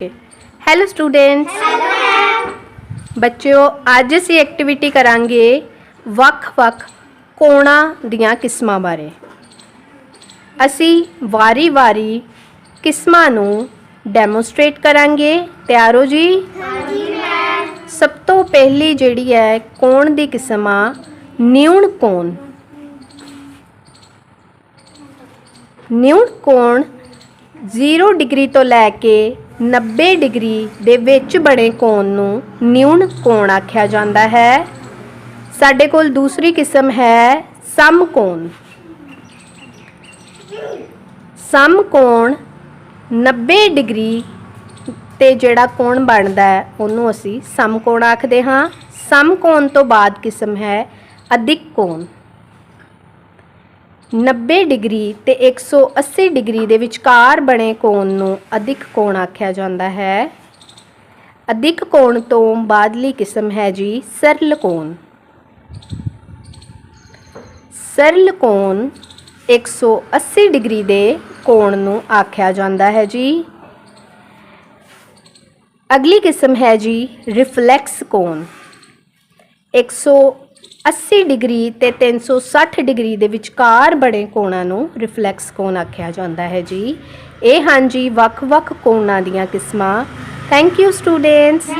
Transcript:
Hello students ਬੱਚਿਓ ਅੱਜ ਅਸੀਂ ਐਕਟੀਵਿਟੀ ਕਰਾਂਗੇ ਵੱਖ-ਵੱਖ ਕੋਣਾਂ ਦੀਆਂ ਕਿਸਮਾਂ ਬਾਰੇ। ਅਸੀਂ ਵਾਰੀ-ਵਾਰੀ ਕਿਸਮਾਂ ਨੂੰ ਡੈਮੋਸਟ੍ਰੇਟ ਕਰਾਂਗੇ। ਤਿਆਰ ਹੋ ਜੀ? ਹਾਂਜੀ ਮੈਮ ਸਭ ਤੋਂ ਪਹਿਲੀ ਜਿਹੜੀ ਹੈ ਕੋਣ ਦੀ ਕਿਸਮ ਆ? ਨਿਊਨ ਕੋਣ। ਨਿਊਨ ਕੋਣ 0 ਡਿਗਰੀ ਤੋਂ ਲੈ ਕੇ 90 ਡਿਗਰੀ ਦੇ ਵਿੱਚ ਬਣੇ ਕੋਣ ਨੂੰ ਨਿਊਨ ਕੋਣ ਆਖਿਆ ਜਾਂਦਾ ਹੈ। ਸਾਡੇ ਕੋਲ ਦੂਸਰੀ ਕਿਸਮ ਹੈ ਸਮਕੋਣ। ਸਮਕੋਣ 90 ਡਿਗਰੀ ਤੇ ਜਿਹੜਾ ਕੋਣ ਬਣਦਾ ਹੈ, ਉਹਨੂੰ ਅਸੀਂ ਸਮਕੋਣ ਆਖਦੇ ਹਾਂ। ਸਮਕੋਣ ਤੋਂ ਬਾਅਦ ਕਿਸਮ ਹੈ ਅਧਿਕ ਕੋਣ 90 ਡਿਗਰੀ ਤੇ 180 ਡਿਗਰੀ ਦੇ ਵਿਚਕਾਰ ਬਣੇ ਕੋਣ ਨੂੰ ਅਧਿਕ ਕੋਣ ਆਖਿਆ ਜਾਂਦਾ ਹੈ? ਅਧਿਕ ਕੋਣ ਤੋਂ ਬਾਅਦਲੀ ਕਿਸਮ ਹੈ ਜੀ ਸਰਲ ਕੋਣ। ਸਰਲ ਕੋਣ 180 ਡਿਗਰੀ ਦੇ ਕੋਣ ਨੂੰ ਆਖਿਆ ਜਾਂਦਾ ਹੈ ਜੀ। ਅਗਲੀ ਕਿਸਮ ਹੈ ਜੀ ਰਿਫਲੈਕਸ ਕੋਣ। 180 ਡਿਗਰੀ ਤੇ 360 ਡਿਗਰੀ ਦੇ ਵਿਚਕਾਰ ਬਣੇ ਕੋਣਾਂ ਨੂੰ ਰਿਫਲੈਕਸ ਕੋਣ ਆਖਿਆ ਜਾਂਦਾ ਹੈ ਜੀ। ਇਹ ਹਨ ਜੀ ਵੱਖ-ਵੱਖ ਕੋਣਾਂ ਦੀਆਂ ਕਿਸਮਾਂ। Thank you students